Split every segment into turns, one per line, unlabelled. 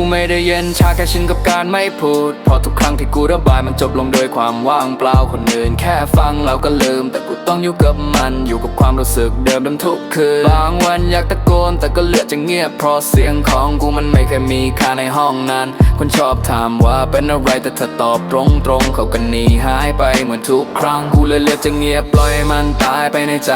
กูไม่ได้เย็นชาแค่ชินกับการไม่พูดพราะทุกครั้งที่กูระบายมันจบลงโดยความว่างเปล่าคนอื่นแค่ฟังแล้วก็ลืม แต่กูต้องอยู่กับมันอยู่กับความรู้สึกเดิมดำทุกคืนบางวันอยากตะโกนแต่ก็เลือกจะเงียบเพราะเสียงของกูมันไม่เคยมีค่าในห้องนั้น คนชอบถามว่าเป็นอะไรแต่เธอตอบตรงๆเขาก็หนีหายไปเหมือนทุกครั้งกูเลยเลือกจะเงียบปล่อยมันตายไปในใจ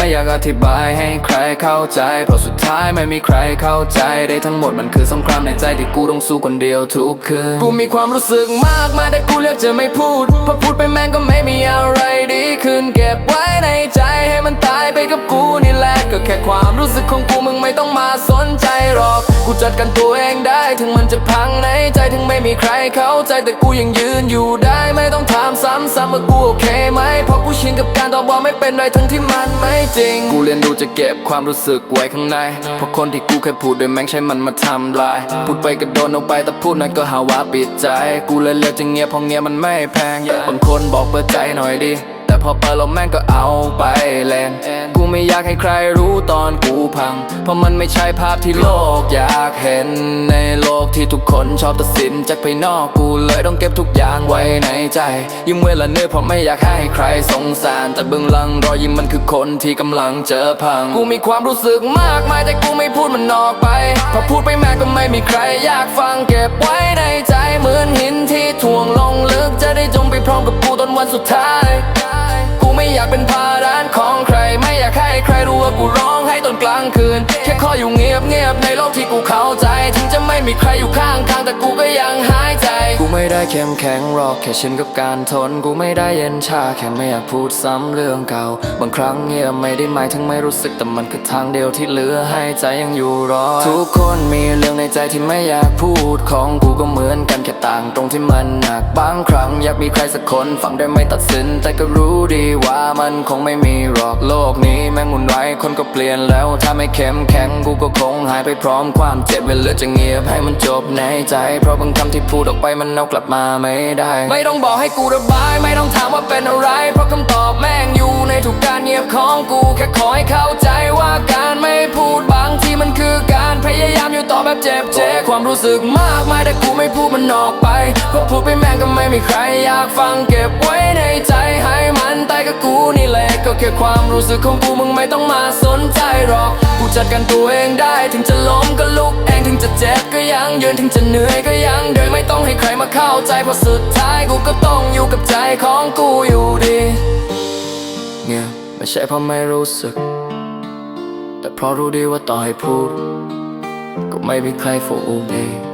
ไม่อยากอธิบายให้ใครเข้าใจ เพราะสุดท้ายไม่มีใครเข้าใจได้ทั้งหมดมันคือสงครามในใจที่กูต้องสู้คนเดียวทุกคืน กูมีความรู้สึกมากมายแต่กูเลือกจะไม่พูดเพราะพูดไปแม่งก็ไม่มีอะไรดีขึ้น เก็บไว้ในใจให้มันตายไปกับกูนี่แหละก็แค่ความรู้สึกของกูมึงไม่ต้องมาสนใจหรอก กูจัดการตัวเองได้ ถึงมันจะพังในใจถึงไม่มีใครเข้าใจแต่กูยังยืนอยู่ได้ไม่ ซ้ำซ้ำๆว่ากูโอเคไหมเพราะกูชินกับการตอบว่าไม่เป็นไรทั้งที่มันไม่จริง กูเรียนรู้จะเก็บความรู้สึกไว้ข้างใน เพราะคนที่กูเคยพูดด้วยแม่งใช้มันมาทำลาย พูดไปก็โดนเอาไปแต่พูดนั้นก็หาว่าปิดใจ กูเลยเลือกจะเงียบเพราะเงียบมันไม่แพงบางคนบอกเปิดใจหน่อยดิ แต่พอเปิดแล้วแม่งก็เอาไปเล่น ไม่อยากให้ใครรู้ตอนกูพัง เพราะมันไม่ใช่ภาพที่โลกอยากเห็น ในโลกที่ทุกคนชอบตัดสินจากภายนอกกูเลยต้องเก็บทุกอย่างไว้ในใจ ยิ้มเวลาเหนื่อยเพราะไม่อยากให้ใครสงสาร แต่เบื้องหลังรอยยิ้มมันคือคนที่กำลังเจอพัง กูมีความรู้สึกมากมายแต่กูไม่พูดมันออกไปพอพูดไปแม่ก็ไม่มีใครอยากฟังเก็บไว้ในใจเหมือนหินที่ถ่วงลงลึกจะได้จม อนกลางคืน แค่คออยู่เงียบเงียบในโลกที่กูเข้าใจ ถึงจะไม่มีใครอยู่ข้างทางแต่กูก็ยังหายใจ ไม่ได้เข้มแข็งหรอกแค่ชินกับการทน กูไม่ได้เย็นชาแค่ไม่อยากพูดซ้ำเรื่องเก่า บางครั้งเงียบไม่ได้หมายถึงไม่รู้สึกแต่มันคือทางเดียวที่เหลือให้ใจยังอยู่รอทุกคนมีเรื่องในใจที่ไม่อยากพูดของกูก็เหมือนกันแค่ต่างตรงที่มันหนักบางครั้งอยากมีใครสักคนฟังได้ไม่ตัดสิน แต่ก็รู้ดีว่ามันคงไม่มีหรอกโลกนี้แม่งหมุนไหวคนก็เปลี่ยนแล้วถ้าไม่เข้มแข็งกูก็คงหายไปพร้อมความเจ็บเวลาจะเงียบให้มันจบในใจ เพราะบางคำที่พูดออกไปมันเอากลับมาไม่ได้ ไม่ต้องบอกให้กูระบาย ไม่ต้องถามว่าเป็นอะไร เพราะคำตอบแม่งอยู่ในทุกการเงียบของกูแค่ขอให้เข้าใจว่าการไม่พูดบางทีมันคือการพยายามอยู่ต่อแบบเจ็บเจ็บ ความรู้สึกมากมายแต่กูไม่พูดมันออกไปเพราะพูดไปแม่งก็ไม่มีใครอยากฟังเก็บไว้ในใจให้มันตายกับกูนี่แหละก็แค่ความรู้สึกของกูมึงไม่ต้องมาสนใจหรอก กูจัดการตัวเองได้ ถึงจะล้มก็ลุกเองถึงจะเจ็บก็ยังยืนถึงจะเหนื่อยก็ยังเดินไม่ต้องให้ใครมาเข้าใจเพราะสุดท้ายกูก็ต้องอยู่กับใจของกูอยู่ดีเงียไม่ใช่เพราะไม่รู้สึก แต่เพราะรู้ดีว่าต่อให้พูด ก็ไม่มีใครฟูดี